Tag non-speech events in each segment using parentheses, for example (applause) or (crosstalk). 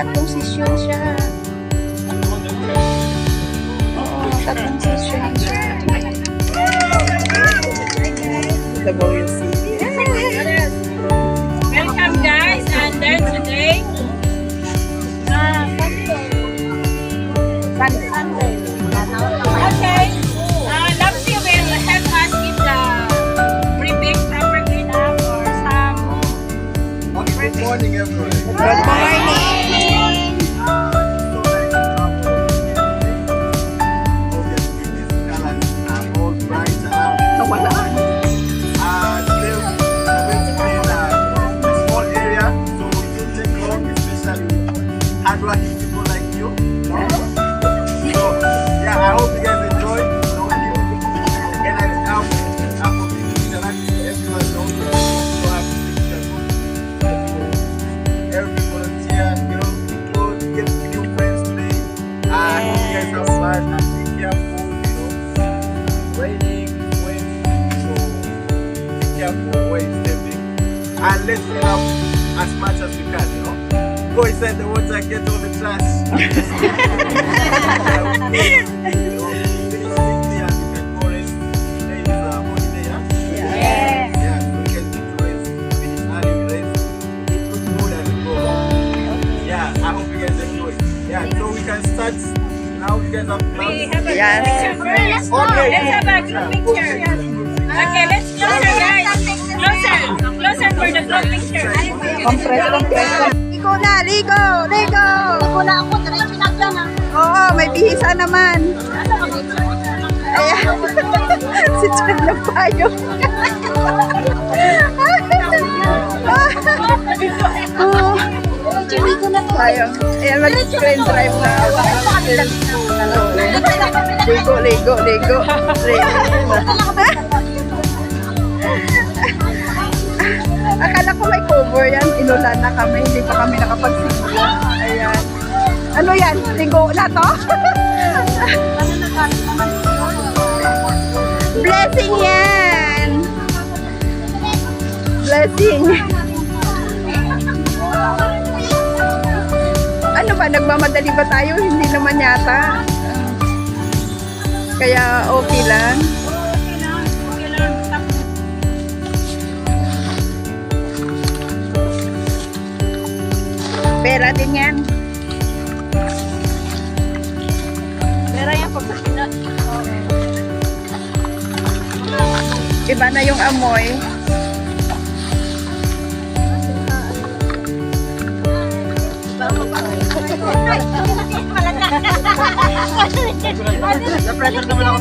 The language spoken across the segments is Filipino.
tatlong session siya. Oo, tatlong session siya. Welcome guys, and then today, uh, Sunday. Okay, uh, Lapsi will help us in the briefing, proper cleanup, or some Good morning, everyone. Good morning. Guys have fun and be careful, you know. Raining, wind, so be careful where you're stepping. And let's clean up as much as we can, you know. Go inside the water, get all the trash. you know, finish quickly and you can go rest. Today is (laughs) a holiday, yeah? Yes. (laughs) Yeah, so we can get to rest, finish early, we rest, eat good food and go home. Yeah, I hope you guys enjoy. Yeah, so we can start Yes. picture first. Okay. Let's have a group picture. Okay, let's closer guys. Closer. Closer for the group picture. Compress, compress. Ligo na, ligo, ligo. Ligo na ako, diretso na dyan ah. Oo, may bihisa naman. Ayan. (laughs) si Chan na payo. (laughs) Oo. Ligo na. Tayo. Ayan, mag-screen drive na. Ligo, ligo, ligo. Ligo. Akala ko may cover yan. Inulan na kami. Hindi pa kami nakapagsimula. Ayan. Ano yan? Ligo na to? Blessing yan! Blessing. Ano ba? Nagmamadali ba tayo? Hindi naman yata. Kaya okay lang. Pera din yan. Pero yan pag Iba na yung amoy. Na-pressure naman ako.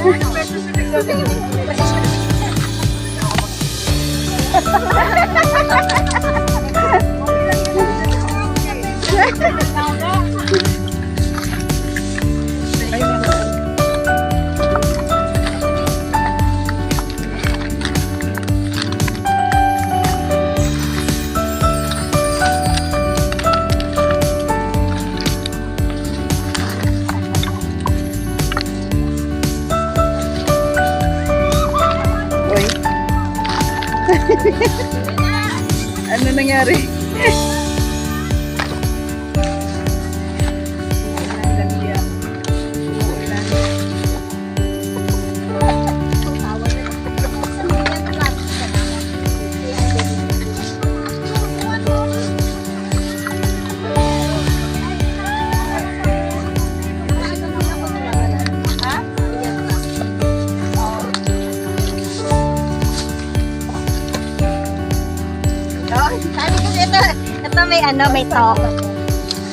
Uy. Ano nangyari? Ito may ano, may talk.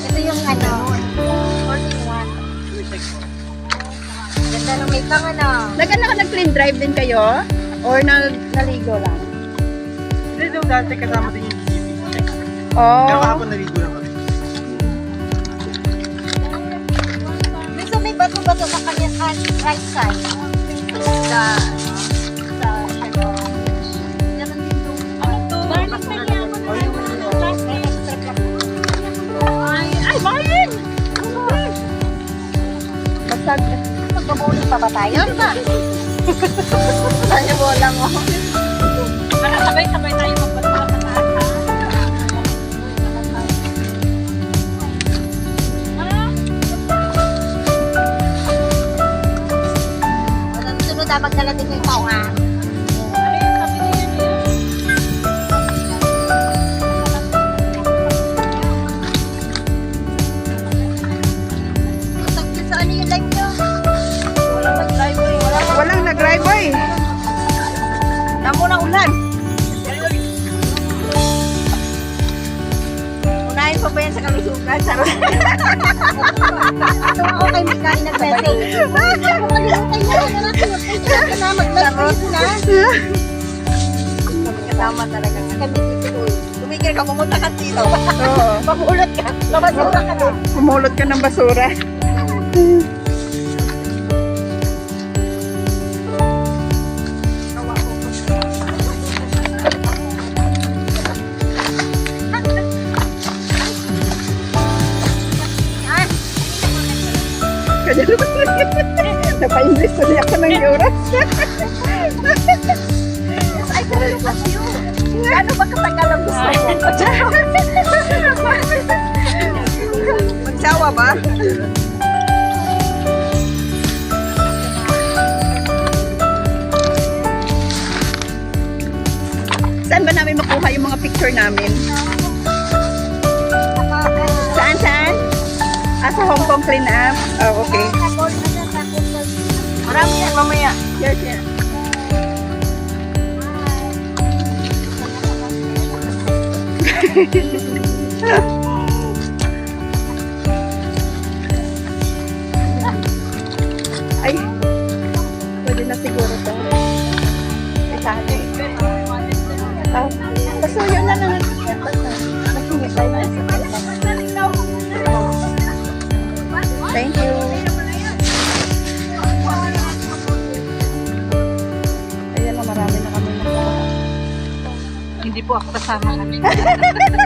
Ito yung ano, 41. Ganda ng may tang ano. Nag ano, nag-clean drive din kayo? Or nag naligo lang? Hindi daw dati kasama din yung TV. Oh. Pero kahapon naligo lang kami. Minsan may bato-bato sa kanya sa right side. Sa, pag magbabuling pa ba tayo? Yan ba? (laughs) Ano mo lang mo? Para sabay-sabay tayo magpunta sa taas. Sunod na magdala din yung tao ha. Dito. Oo. Pahulot ka. Labasura ka na. Pumulot ka ng basura. Napa-invest ulit ako ng euros. Ay, kung kasi yun. Ano ba katagal ang gusto mo? Magsawa ba? Saan ba namin makuha yung mga picture namin? Saan, saan? Ah, sa Hong Kong Clean Up? Oh, okay. Marami yan mamaya. Yes, yes. 嘿嘿嘿嘿嘿。Hindi po ako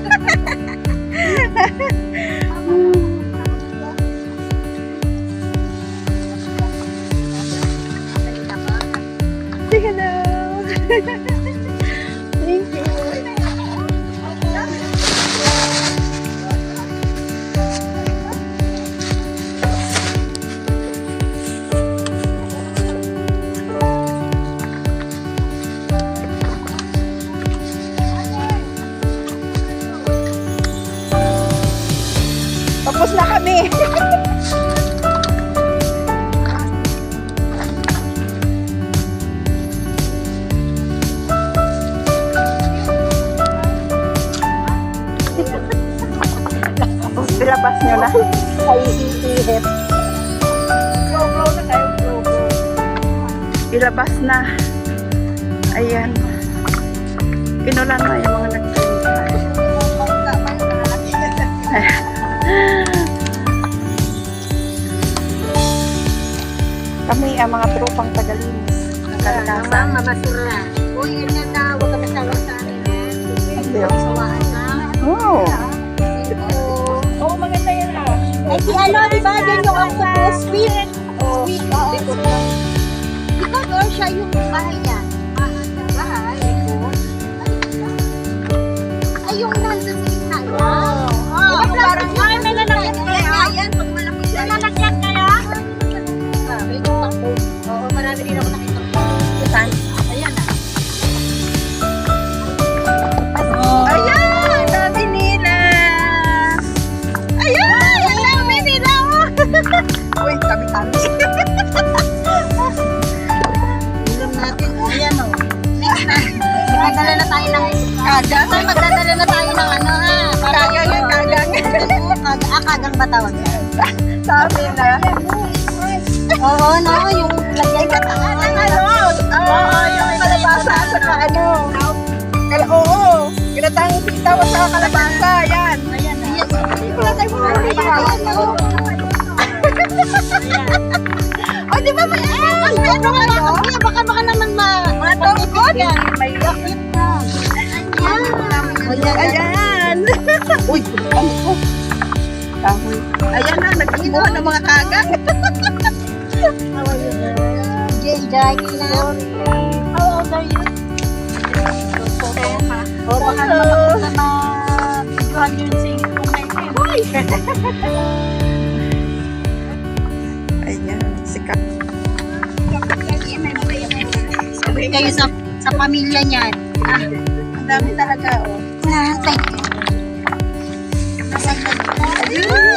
Ay, iihip. Ilabas na. Ayan. Pinulan na yung mga nagpintahan. Kami ang mga tropang tagalinis kalakasan. Mabasura. Uy, ganyan na. Huwag ka masawa sa akin. Hindi. Oh. Oo, maganda ah. Ay, si ano, di ba? Yan yung octopus. Sweet. Sweet. Oo. Ikaw, or siya yung bahay niya? Bahay. Ay, yung nandun sa gitna niya? Oo. Parang, ay, may lalagyan Sitaw sa kalabasa. Yan. Ayan, ayan. Ginatang mo na O, di ba may Mas meron ka na. Kuya, baka baka naman ma... Mga tungkod? May lakit na. Ayan. Ayan. Uy, ano ko? Kahoy. Ayan na, nag-inuha ng mga. Jane, Jackie na. How old are you? O, baka Hello. naman (laughs) Ayan, sikat. Sabi kayo sa, sa pamilya niyan. Ah, ang dami talaga, oh. Nasa'y. Nasa'y. Nasa'y.